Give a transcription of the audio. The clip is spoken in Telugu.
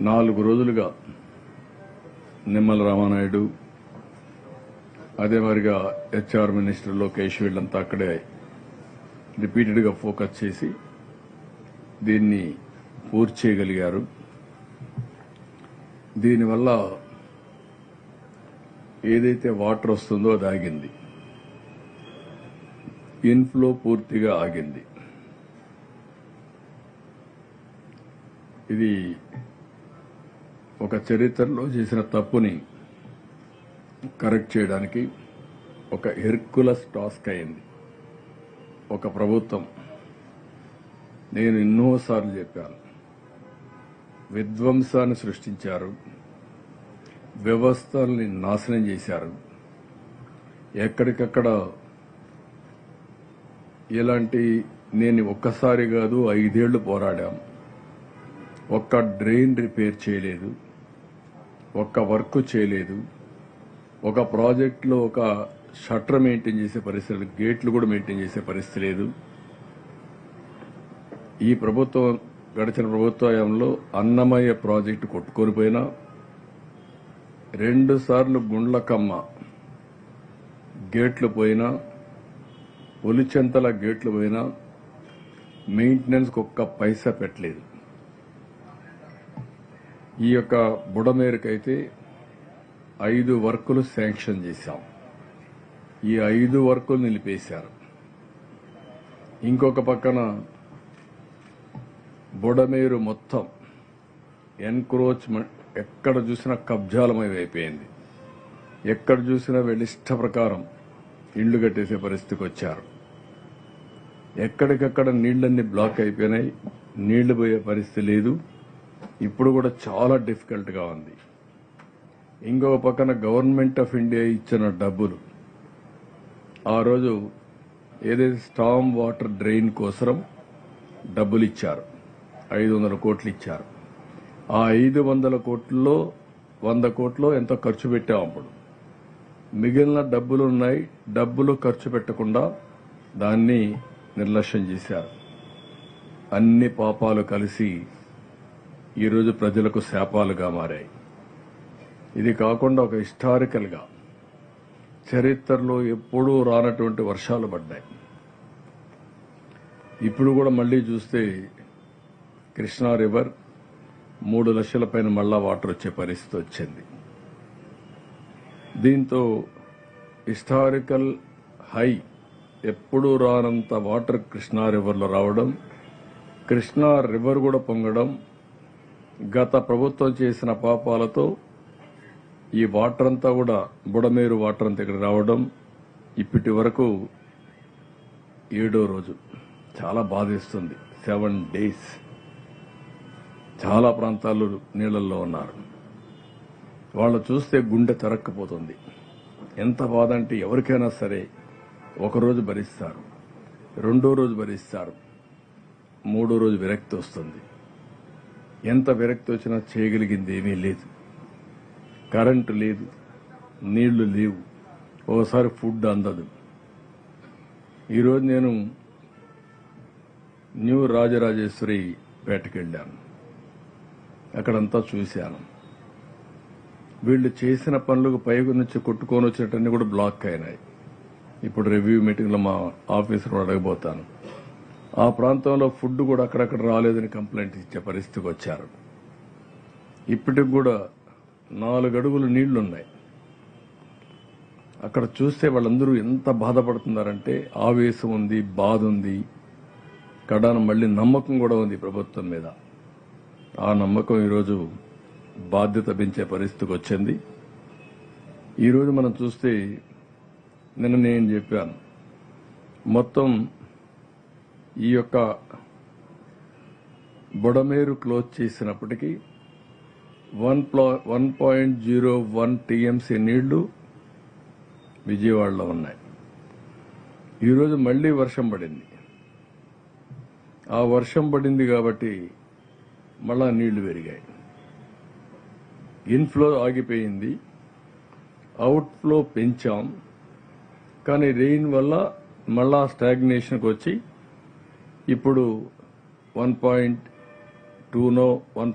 నాలుగు రోజులుగా నిమ్మల రామానాయుడు అదే మరిగా హెచ్ఆర్ మినిస్టర్ లోకేష్ వీళ్ళంతా అక్కడే రిపీటెడ్గా ఫోకస్ చేసి దీన్ని పూర్తి చేయగలిగారు. దీనివల్ల ఏదైతే వాటర్ వస్తుందో అది ఆగింది. ఇన్ఫ్లో పూర్తిగా ఆగింది. ఇది ఒక చరిత్రలో చేసిన తప్పుని కరెక్ట్ చేయడానికి ఒక హెర్కులస్ టాస్క్ అయింది. ఒక ప్రభుత్వం. నేను ఎన్నోసార్లు చెప్పాను. విధ్వంసాన్ని సృష్టించారు. వ్యవస్థల్ని నాశనం చేశారు. ఎక్కడికక్కడ ఇలాంటి నేను ఒక్కసారి కాదు ఐదేళ్ళు పోరాడాం. ఒక్క డ్రైన్ రిపేర్ చేయలేదు ఒక్క వర్క్ చేయలేదు ఒక ప్రాజెక్టులో ఒక షట్టర్ మెయింటైన్ చేసే పరిస్థితి గేట్లు కూడా మెయింటైన్ చేసే పరిస్థితి లేదు. ఈ ప్రభుత్వం గడిచిన ప్రభుత్వంలో అన్నమయ్య ప్రాజెక్టు కొట్టుకొనిపోయినా రెండుసార్లు రెండు సార్లు గుండ్లకమ్మ గేట్లు పోయినా ఒలిచెంతల గేట్లు పోయినా మెయింటెనెన్స్కి ఒక్క పైసా పెట్టలేదు. ఈ యొక్క బుడమేరుకైతే ఐదు వర్కులు శాంక్షన్ చేశాం. ఈ ఐదు వర్కులు నిలిపేశారు. ఇంకొక పక్కన బుడమేరు మొత్తం ఎన్క్రోచ్మెంట్ ఎక్కడ చూసినా కబ్జాలమై అయిపోయింది. ఎక్కడ చూసినా వీళ్ళ ఇష్ట ప్రకారం ఇండ్లు కట్టేసే పరిస్థితికి వచ్చారు. ఎక్కడికక్కడ నీళ్ళన్నీ బ్లాక్ అయిపోయినాయి. నీళ్ళు పోయే పరిస్థితి లేదు. ఇప్పుడు కూడా చాలా డిఫికల్ట్గా ఉంది. ఇంకొక పక్కన గవర్నమెంట్ ఆఫ్ ఇండియా ఇచ్చిన డబ్బులు. ఆ రోజు ఏదైతే స్టామ్ వాటర్ డ్రైన్ కోసరం డబ్బులు ఇచ్చారు ఐదు వందల కోట్లు ఇచ్చారు ఆ ఐదు వందల కోట్లలో వంద కోట్లు ఎంతో ఖర్చు పెట్టాం అప్పుడు. మిగిలిన డబ్బులు ఉన్నాయి డబ్బులు ఖర్చు పెట్టకుండా దాన్ని నిర్లక్ష్యం చేశారు. అన్ని పాపాలు కలిసి ఈరోజు ప్రజలకు శాపాలుగా మారాయి. ఇది కాకుండా ఒక హిస్టారికల్గా చరిత్రలో ఎప్పుడూ రానటువంటి వర్షాలు పడ్డాయి. ఇప్పుడు కూడా మళ్ళీ చూస్తే కృష్ణా రివర్ మూడు లక్షల పైన మళ్ళా వాటర్ వచ్చే పరిస్థితి వచ్చింది. దీంతో హిస్టారికల్ హై ఎప్పుడూ రానంత వాటర్ కృష్ణా రివర్లో రావడం కృష్ణా రివర్ కూడా పొంగడం గత ప్రభుత్వం చేసిన పాపాలతో ఈ వాటర్ అంతా కూడా బుడమేరు వాటర్ అంతా ఇక్కడ రావడం ఇప్పటి వరకు ఏడో రోజు. చాలా బాధిస్తుంది. Seven days. చాలా ప్రాంతాలు నీళ్ళల్లో ఉన్నారు. వాళ్ళు చూస్తే గుండె తరక్కపోతుంది. ఎంత బాధ అంటే ఎవరికైనా సరే ఒకరోజు భరిస్తారు. రెండో రోజు భరిస్తారు. మూడో రోజు విరక్తి వస్తుంది. ఎంత విరక్తి వచ్చినా చేయగలిగింది ఏమీ లేదు. కరెంటు లేదు నీళ్ళు లేవు. ఒకసారి ఫుడ్ అందదు. ఈరోజు నేను న్యూ రాజరాజేశ్వరి పేటకి వెళ్ళాను అక్కడంతా చూశాను. వీళ్ళు చేసిన పనులకు పైకి నుంచి కొట్టుకొని వచ్చినట్టన్నీ కూడా బ్లాక్ అయినాయి. ఇప్పుడు రివ్యూ మీటింగ్లో మా ఆఫీసర్ అడగబోతాను. ఆ ప్రాంతంలో ఫుడ్ కూడా అక్కడక్కడ రాలేదని కంప్లైంట్ ఇచ్చే పరిస్థితికి వచ్చారు. ఇప్పటికి కూడా నాలుగు అడుగులు నీళ్ళున్నాయి. అక్కడ చూస్తే వాళ్ళందరూ ఎంత బాధపడుతున్నారంటే ఆవేశం ఉంది బాధ ఉంది. కడాన మళ్ళీ నమ్మకం కూడా ఉంది ప్రభుత్వం మీద. ఆ నమ్మకం ఈరోజు బాధ్యత పెంచే పరిస్థితికి వచ్చింది. ఈరోజు మనం చూస్తే నిన్న నేను చెప్పాను. మొత్తం ఈ యొక్క బుడమేరు క్లోజ్ చేసినప్పటికీ వన్ ప్లా one point zero one TMC నీళ్ళు విజయవాడలో ఉన్నాయి. ఈరోజు మళ్ళీ వర్షం పడింది. ఆ వర్షం పడింది కాబట్టి మళ్ళా నీళ్ళు పెరిగాయి. ఇన్ఫ్లో ఆగిపోయింది. అవుట్ఫ్లో పెంచాం. కానీ రెయిన్ వల్ల మళ్ళా స్టాగ్నేషన్కి వచ్చి ఇప్పుడు వన్ పాయింట్ టూనో వన్